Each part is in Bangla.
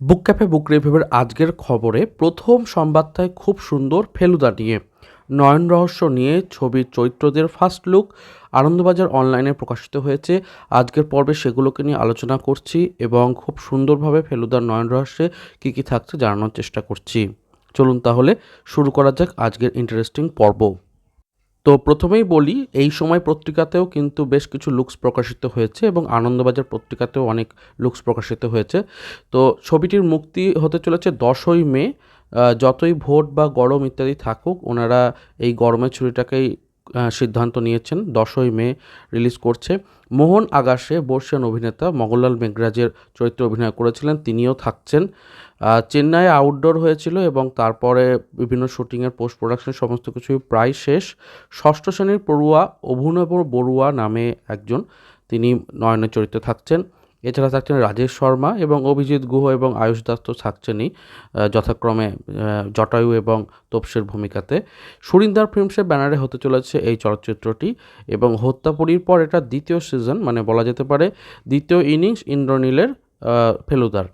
বুক ক্যাফে, বুক রিভিউয়ের আজকের খবরে প্রথম সংবাদটায় খুব সুন্দর ফেলুদা নিয়ে। নয়ন রহস্য নিয়ে ছবির চরিত্রদের ফার্স্ট লুক আনন্দবাজার অনলাইনে প্রকাশিত হয়েছে। আজকের পর্বে সেগুলোকে নিয়ে আলোচনা করছি এবং খুব সুন্দরভাবে ফেলুদার নয়ন রহস্যে কী কী থাকছে জানানোর চেষ্টা করছি। চলুন তাহলে শুরু করা যাক আজকের ইন্টারেস্টিং পর্ব। তো প্রথমেই বলি, এই সময় পত্রিকাতেও কিন্তু বেশ কিছু লুকস প্রকাশিত হয়েছে এবং আনন্দবাজার পত্রিকাতেও অনেক লুকস প্রকাশিত হয়েছে। তো ছবিটির মুক্তি হতে চলেছে দশই মে যতই ভোট বা গরম ইত্যাদি থাকুক, ওনারা এই গরমের ছুরিটাকেই সিদ্ধান্ত নিয়েছেন। দশই মে রিলিজ করছে। মোহন আগাশে বর্ষিয়ান অভিনেতা মগনলাল মেঘরাজের চরিত্রে অভিনয় করেছিলেন, তিনিও থাকছেন। আহ, চেন্নাইয়ে আউটডোর হয়েছিল এবং তারপরে বিভিন্ন শুটিংয়ের পোস্ট প্রোডাকশন সমস্ত কিছুই প্রায় শেষ। ষষ্ঠ শ্রেণির পড়ুয়া অভিনব বড়ুয়া নামে একজন তিনি নয়নের চরিত্রে থাকছেন। এছাড়া থাকছেন রাজেশ শর্মা এবং অভিজিৎ গুহ এবং আয়ুষ দাস তো থাকছেনই যথাক্রমে জটায়ু এবং তপসের ভূমিকাতে। সুরিন্দার ফিল্মসের ব্যানারে হতে চলেছে এই চলচ্চিত্রটি এবং হত্যাপুরীর পর এটা দ্বিতীয় সিজন মানে বলা যেতে পারে দ্বিতীয় ইনিংস ইন্দ্রনীলের ফেলুদার।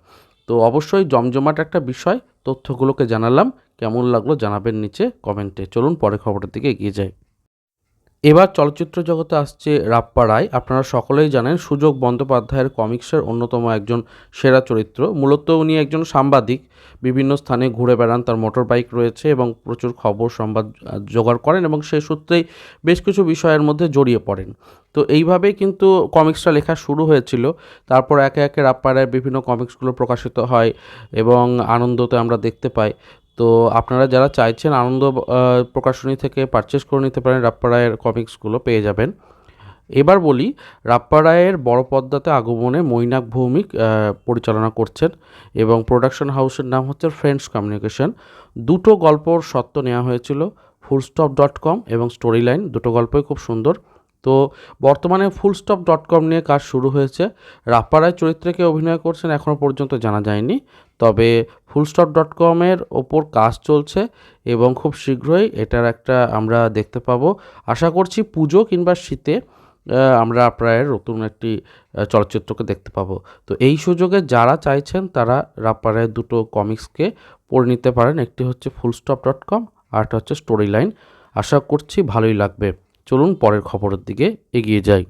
তো অবশ্যই জমজমাট একটা বিষয়, তথ্যগুলোকে জানালাম, কেমন লাগল জানাবেন নিচে কমেন্টে। চলুন পরে খবরের দিকে এগিয়ে যাই। এবার চলচ্চিত্র জগতে আসছে রাপ্পা রায়। আপনারা সকলেই জানেন সুযোগ বন্দ্যোপাধ্যায়ের কমিক্সের অন্যতম একজন সেরা চরিত্র। মূলত উনি একজন সাংবাদিক, বিভিন্ন স্থানে ঘুরে বেড়ান, তার মোটর বাইক রয়েছে এবং প্রচুর খবর, সংবাদ জোগাড় করেন এবং সেই সূত্রেই বেশ কিছু বিষয়ের মধ্যে জড়িয়ে পড়েন। তো এইভাবেই কিন্তু কমিক্সটা লেখা শুরু হয়েছিল। তারপর একে একে রাপ্পা রায়ের বিভিন্ন কমিক্সগুলো প্রকাশিত হয় এবং আনন্দতে আমরা দেখতে পাই। তো আপনারা যারা চাইছেন আনন্দ প্রকাশনী থেকে পারচেস করে নিতে পারেন রাপ্পা রায়ের কমিক্সগুলো পেয়ে যাবেন। এবার বলি, রাপ্পা রায়ের বড় পদ্মাতে আগমনে মৈনাক ভৌমিক পরিচালনা করছেন এবং প্রোডাকশন হাউসের নাম হচ্ছে ফ্রেন্ডস কমিউনিকেশন দুটো গল্পর সত্ত্ব নেওয়া হয়েছিল ফুলস্টপ ডট কম এবং স্টোরি লাইন দুটো গল্পই খুব সুন্দর। তো বর্তমানে ফুলস্টপ ডট কম নিয়ে কাজ শুরু হয়েছে। রাপ্পা রায় চরিত্রে কে অভিনয় করছেন এখনও পর্যন্ত জানা যায়নি। তবে ফুলস্টপ ডট কমের ওপর কাজ চলছে এবং খুব শীঘ্রই এটার একটা আমরা দেখতে পাবো। আশা করছি পুজো কিংবা শীতে আমরা প্রায় নতুন একটি চলচ্চিত্রকে দেখতে পাবো। তো এই সুযোগে যারা চাইছেন তারা রাপ্পারের দুটো কমিক্সকে পড়ে নিতে পারেন। একটি হচ্ছে ফুলস্টপ ডট কম আরটা হচ্ছে স্টোরি লাইন আশা করছি ভালোই লাগবে। চলুন পরের খবরের দিকে এগিয়ে যাই।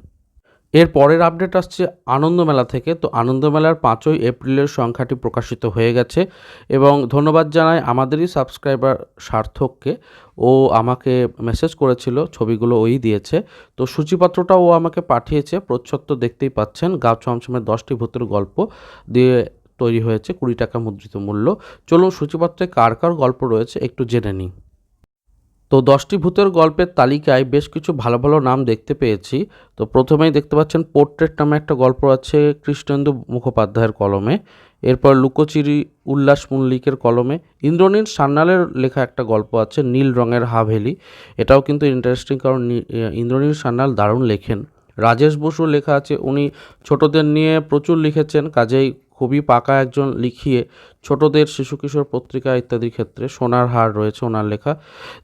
এর পরের আপডেট আসছে আনন্দমেলা থেকে। তো আনন্দমেলার পাঁচই এপ্রিলের সংখ্যাটি প্রকাশিত হয়ে গেছে এবং ধন্যবাদ জানাই আমাদেরই সাবস্ক্রাইবার সার্থককে। ও আমাকে মেসেজ করেছিল, ছবিগুলো ওই দিয়েছে। তো সূচিপত্রটা ও আমাকে পাঠিয়েছে, প্রচ্ছদ দেখতেই পাচ্ছেন। গাছ চমচমের দশটি ভূতের গল্প দিয়ে তৈরি হয়েছে কুড়ি টাকা মুদ্রিত মূল্য। চলুন সূচিপত্রে কার কার গল্প রয়েছে একটু জেনে নিই। তো দশটি ভূতের গল্পের তালিকায় বেশ কিছু ভালো ভালো নাম দেখতে পেয়েছি। তো প্রথমেই দেখতে পাচ্ছেন পোর্ট্রেট নামে একটা গল্প আছে কৃষ্ণেন্দু মুখোপাধ্যায়ের কলমে। এরপর লুকোচিরি উল্লাস মল্লিকের কলমে। ইন্দ্রনীল সান্যালের লেখা একটা গল্প আছে নীল রঙের হাভেলি। এটাও কিন্তু ইন্টারেস্টিং কারণ ইন্দ্রনীল সান্যাল দারুণ লেখেন। রাজেশ বসু লেখা আছে, উনি ছোটদের নিয়ে প্রচুর লিখেছেন, কাজেই খুবই পাকা একজন লিখিয়ে ছোটদের শিশু কিশোর পত্রিকা ইত্যাদির ক্ষেত্রে সোনার হার রয়েছে ওনার লেখা।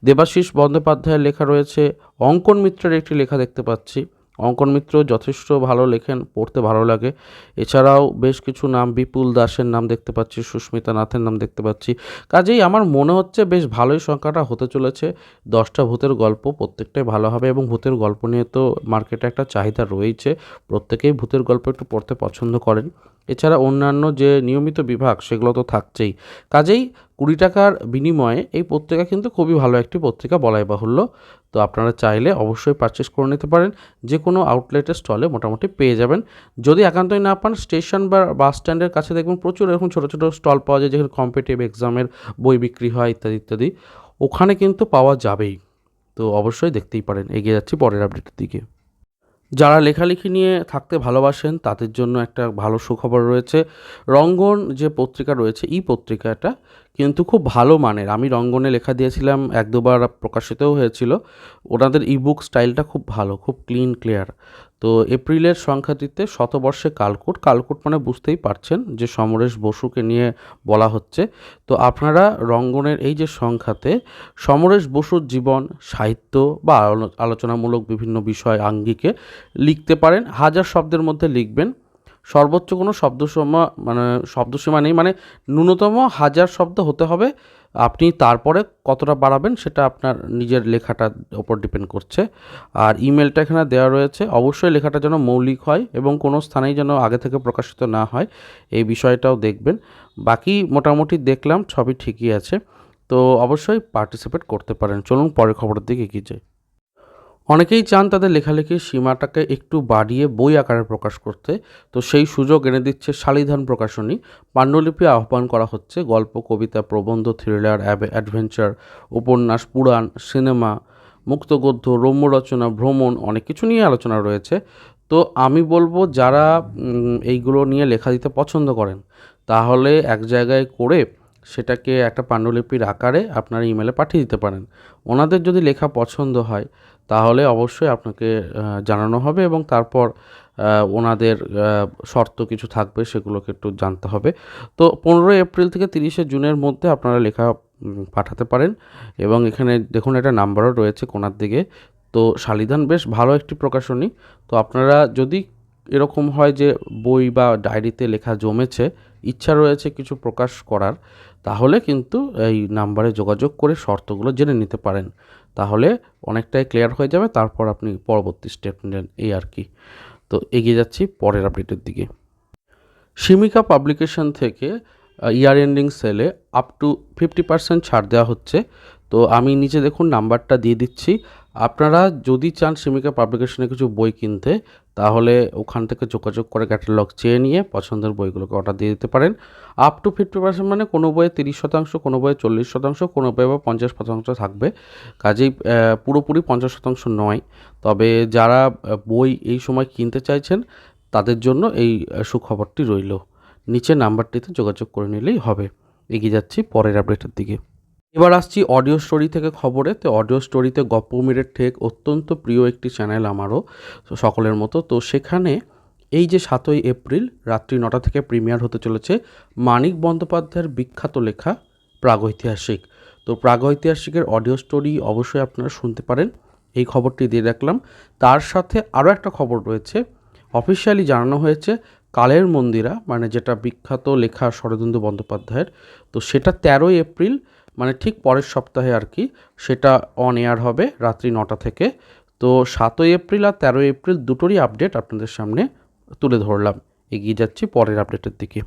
দেবাশিস বন্দ্যোপাধ্যায়ের লেখা রয়েছে, অঙ্কন মিত্রের একটি লেখা দেখতে পাচ্ছি। অঙ্কন মিত্র যথেষ্ট ভালো লেখেন, পড়তে ভালো লাগে। এছাড়াও বেশ কিছু নাম, বিপুল দাসের নাম দেখতে পাচ্ছি, সুস্মিতা নাথের নাম দেখতে পাচ্ছি। কাজেই আমার মনে হচ্ছে বেশ ভালোই সংখ্যাটা হতে চলেছে। দশটা ভূতের গল্প প্রত্যেকটাই ভালো হবে এবং ভূতের গল্প নিয়ে তো মার্কেটে একটা চাহিদা রয়েছে প্রত্যেকেই ভূতের গল্প একটু পড়তে পছন্দ করেন। এছাড়া অন্যান্য যে নিয়মিত বিভাগ, সেগুলো তো থাকছেই। কাজেই কুড়ি টাকার বিনিময়ে এই পত্রিকা কিন্তু খুবই ভালো একটি পত্রিকা বলাই বাহুল্য। তো আপনারা চাইলে অবশ্যই পারচেস করে নিতে পারেন। যে কোনো আউটলেটের স্টলে মোটামুটি পেয়ে যাবেন। যদি একান্তই না পান স্টেশন বা বাস স্ট্যান্ডের কাছে দেখবেন প্রচুর এরকম ছোটো ছোটো স্টল পাওয়া যায়, যেখানে কম্পিটিভ এক্সামের বই বিক্রি হয়, ইত্যাদি ইত্যাদি। ওখানে কিন্তু পাওয়া যাবেই। তো অবশ্যই দেখতেই পারেন। এগিয়ে যাচ্ছি পরের আপডেটের দিকে। যারা লেখালেখি নিয়ে থাকতে ভালোবাসেন, তাদের জন্য একটা ভালো সুখবর রয়েছে। রঙ্গন যে পত্রিকা রয়েছে, ই পত্রিকাটা কিন্তু খুব ভালো মানের। আমি রঙ্গনে লেখা দিয়েছিলাম, এক দুবার প্রকাশিতও হয়েছিল। ওনাদের ইবুক স্টাইলটা খুব ভালো, খুব ক্লিন ক্লিয়ার তো এপ্রিলের সংখ্যাটিতে শতবর্ষে কালকুট। কালকুট মানে বুঝতেই পারছেন যে সমরেশ বসুকে নিয়ে বলা হচ্ছে। তো আপনারা রঙ্গনের এই যে সংখ্যাতে, সমরেশ বসুর জীবন, সাহিত্য বা আলো- আলোচনামূলক বিভিন্ন বিষয় আঙ্গিকে লিখতে পারেন। হাজার শব্দের মধ্যে লিখবেন। সর্বোচ্চ কোনো শব্দসীমা মানে শব্দসীমা নেই। মানে ন্যূনতম হাজার শব্দ হতে হবে। আপনি তারপরে কতটা বাড়াবেন সেটা আপনার নিজের লেখাটার ওপর ডিপেন্ড করছে। আর ইমেলটা এখানে দেওয়া রয়েছে। অবশ্যই লেখাটা যেন মৌলিক হয় এবং কোনো স্থানেই যেন আগে থেকে প্রকাশিত না হয়। এই বিষয়টাও দেখবেন। বাকি মোটামুটি দেখলাম, সবই ঠিকই আছে। তো অবশ্যই পার্টিসিপেট করতে পারেন। চলুন পরের খবরের দিকে এগিয়ে যাই। অনেকেই চান তাদের লেখালেখির সীমাটাকে একটু বাড়িয়ে বই আকারে প্রকাশ করতে, তো সেই সুযোগ এনে দিচ্ছে শালিধান প্রকাশনী। পাণ্ডুলিপি আহ্বান করা হচ্ছে গল্প, কবিতা, প্রবন্ধ, থ্রিলার অ্যাডভেঞ্চার, উপন্যাস, পুরাণ, সিনেমা, মুক্তগদ্য রম্য রচনা ভ্রমণ, অনেক কিছু নিয়ে আলোচনা রয়েছে। তো আমি বলব যারা এইগুলো নিয়ে লেখা দিতে পছন্দ করেন, তাহলে এক জায়গায় করে সেটাকে একটা পাণ্ডুলিপির আকারে আপনার ইমেলে পাঠিয়ে দিতে পারেন। ওনাদের যদি লেখা পছন্দ হয়, তাহলে অবশ্যই আপনাকে জানানো হবে এবং তারপর ওনাদের শর্ত কিছু থাকবে সেগুলোকে একটু জানতে হবে। তো পনেরোই এপ্রিল থেকে তিরিশে জুনের মধ্যে আপনারা লেখা পাঠাতে পারেন এবং এখানে দেখুন একটা নাম্বারও রয়েছে কোনার দিকে। তো শালিধান বেশ ভালো একটি প্রকাশনী। তো আপনারা যদি এরকম হয় যে বই বা ডায়েরিতে লেখা জমেছে ইচ্ছা রয়েছে কিছু প্রকাশ করার, তাহলে কিন্তু এই নাম্বারে যোগাযোগ করে শর্তগুলো জেনে নিতে পারেন। তাহলে অনেকটাই ক্লিয়ার হয়ে যাবে, তারপর আপনি পরবর্তী স্টেপ নেন এই আর কি। তো এগিয়ে যাচ্ছি পরের আপডেটের দিকে। শিমিকা পাবলিকেশন থেকে ইয়ার এন্ডিং সেলে আপ টু ফিফটি পার্সেন্ট ছাড় দেওয়া হচ্ছে। তো আমি নিচে দেখুন নাম্বারটা দিয়ে দিচ্ছি। আপনারা যদি চান শিমিকা পাবলিকেশনে কিছু বই কিনতে তাহলে ওখান থেকে যোগাযোগ করে ক্যাটালগ চেয়ে নিয়ে পছন্দের বইগুলোকে অর্ডার দিয়ে দিতে পারেন। আপ টু ফিফটি পার্সেন্ট মানে কোনো বইয়ে তিরিশ শতাংশ, কোনো বইয়ে চল্লিশ শতাংশ, কোনো বইয়ে বা পঞ্চাশ শতাংশ থাকবে। কাজেই পুরোপুরি পঞ্চাশ শতাংশ নয়। তবে যারা বই এই সময় কিনতে চাইছেন, তাদের জন্য এই সুখবরটি রইল। নিচে নাম্বারটিতে যোগাযোগ করে নিলেই হবে। এগিয়ে যাচ্ছি পরের আপডেটের দিকে। এবার আসছি অডিও স্টোরি থেকে খবরে। তো অডিও স্টোরিতে গপ্প মিরের ঠেক অত্যন্ত প্রিয় একটি চ্যানেল আমারও সকলের মতো। তো সেখানে এই যে সাতই এপ্রিল, রাত্রি নটা থেকে প্রিমিয়ার হতে চলেছে মানিক বন্দ্যোপাধ্যায়ের বিখ্যাত লেখা প্রাগৈতিহাসিক। তো প্রাগৈতিহাসিকের অডিও স্টোরি অবশ্যই আপনারা শুনতে পারেন। এই খবরটি দিয়ে রাখলাম। তার সাথে আরও একটা খবর রয়েছে। অফিসিয়ালি জানানো হয়েছে কালের মন্দিরা মানে যেটা বিখ্যাত লেখা শরদিন্দু বন্দ্যোপাধ্যায়ের। তো সেটা তেরোই এপ্রিল মানে ঠিক পরের সপ্তাহে আর কি, সেটা অন এয়ার হবে রাত্রি নটা থেকে। তো সাতই এপ্রিল আর তেরোই এপ্রিল দুটোরই আপডেট আপনাদের সামনে তুলে ধরলাম। এগিয়ে যাচ্ছি পরের আপডেটের দিকে।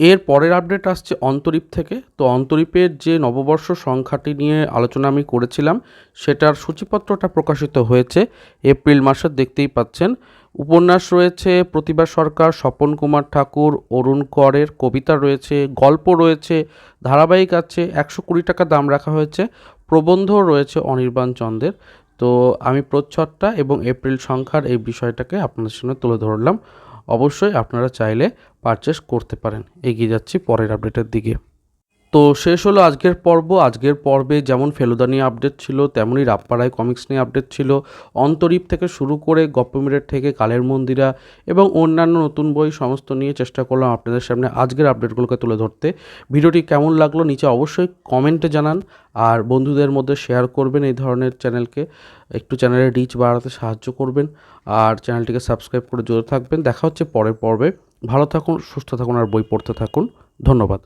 এর পরের আপডেট আসছে অন্তরীপ থেকে। তো অন্তরীপের যে নববর্ষ সংখ্যাটি নিয়ে আলোচনা আমি করেছিলাম, সেটার সূচিপত্রটা প্রকাশিত হয়েছে। এপ্রিল মাসের দেখতেই পাচ্ছেন উপন্যাস রয়েছে, প্রতিভা সরকার, স্বপন কুমার ঠাকুর, অরুণ করের কবিতা রয়েছে, গল্প রয়েছে, ধারাবাহিক আছে, একশো কুড়ি টাকা দাম রাখা হয়েছে, প্রবন্ধও রয়েছে অনির্বাণ চন্দের। তো আমি প্রচ্ছদটা এবং এপ্রিল সংখ্যার এই বিষয়টাকে আপনাদের সামনে তুলে ধরলাম। অবশ্যই আপনারা চাইলে পারচেস করতে পারেন। এগিয়ে যাচ্ছি পরের আপডেটের দিকে। তো শেষ হলো আজকের পর্ব। আজকের পর্বে যেমন ফেলুদা নিয়ে আপডেট ছিল, তেমনই রাপ্পারায় কমিক্স নিয়ে আপডেট ছিল। অন্তরীপ থেকে শুরু করে গপ্পমিরের থেকে কালের মন্দিরা এবং অন্যান্য নতুন বই সমস্ত নিয়ে চেষ্টা করলাম আপনাদের সামনে আজকের আপডেটগুলোকে তুলে ধরতে। ভিডিওটি কেমন লাগল নিচে অবশ্যই কমেন্টে জানান। আর বন্ধুদের মধ্যে শেয়ার করবেন এই ধরনের চ্যানেলকে একটু চ্যানেলের রিচ বাড়াতে সাহায্য করবেন। আর চ্যানেলটিকে সাবস্ক্রাইব করে জুড়ে থাকবেন। দেখা হচ্ছে পরের পর্বে। ভালো থাকুন, সুস্থ থাকুন, আর বই পড়তে থাকুন। ধন্যবাদ।